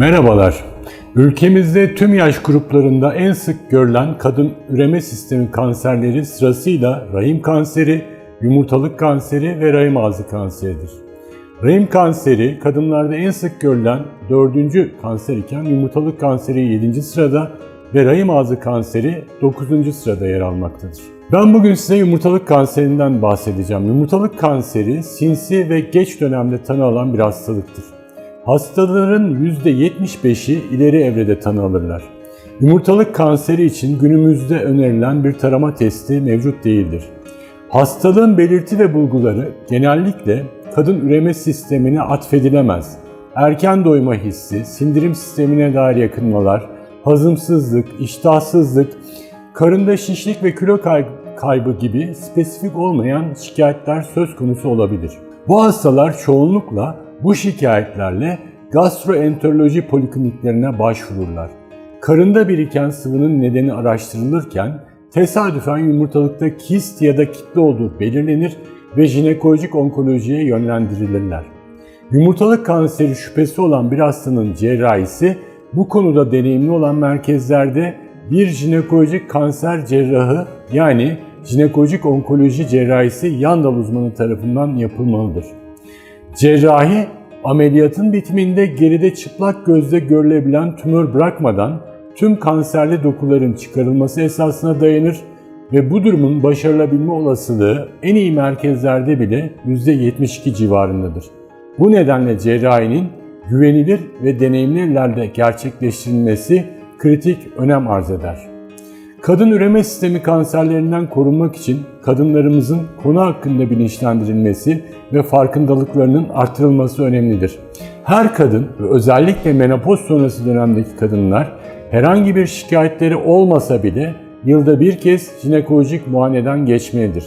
Merhabalar. Ülkemizde tüm yaş gruplarında en sık görülen kadın üreme sistemi kanserleri sırasıyla rahim kanseri, yumurtalık kanseri ve rahim ağzı kanseridir. Rahim kanseri kadınlarda en sık görülen dördüncü kanser iken yumurtalık kanseri 7. sırada ve rahim ağzı kanseri 9. sırada yer almaktadır. Ben bugün size yumurtalık kanserinden bahsedeceğim. Yumurtalık kanseri sinsi ve geç dönemde tanı alan bir hastalıktır. Hastaların %75'i ileri evrede tanı alırlar. Yumurtalık kanseri için günümüzde önerilen bir tarama testi mevcut değildir. Hastalığın belirti ve bulguları genellikle kadın üreme sistemine atfedilemez. Erken doyma hissi, sindirim sistemine dair yakınmalar, hazımsızlık, iştahsızlık, karında şişlik ve kilo kay- kaybı gibi spesifik olmayan şikayetler söz konusu olabilir. Bu hastalar çoğunlukla bu şikayetlerle gastroenteroloji polikliniklerine başvururlar. Karında biriken sıvının nedeni araştırılırken tesadüfen yumurtalıkta kist ya da kitle olduğu belirlenir ve jinekolojik onkolojiye yönlendirilirler. Yumurtalık kanseri şüphesi olan bir hastanın cerrahisi bu konuda deneyimli olan merkezlerde bir jinekolojik kanser cerrahı yani jinekolojik onkoloji cerrahisi yan dal uzmanı tarafından yapılmalıdır. Cerrahi ameliyatın bitiminde geride çıplak gözle görülebilen tümör bırakmadan tüm kanserli dokuların çıkarılması esasına dayanır ve bu durumun başarılabilme olasılığı en iyi merkezlerde bile %72 civarındadır. Bu nedenle cerrahinin güvenilir ve deneyimli ellerde gerçekleştirilmesi kritik önem arz eder. Kadın üreme sistemi kanserlerinden korunmak için kadınlarımızın konu hakkında bilinçlendirilmesi ve farkındalıklarının artırılması önemlidir. Her kadın ve özellikle menopoz sonrası dönemdeki kadınlar herhangi bir şikayetleri olmasa bile yılda bir kez jinekolojik muayeneden geçmelidir.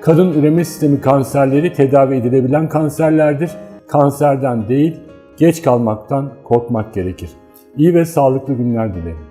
Kadın üreme sistemi kanserleri tedavi edilebilen kanserlerdir. Kanserden değil, geç kalmaktan korkmak gerekir. İyi ve sağlıklı günler dilerim.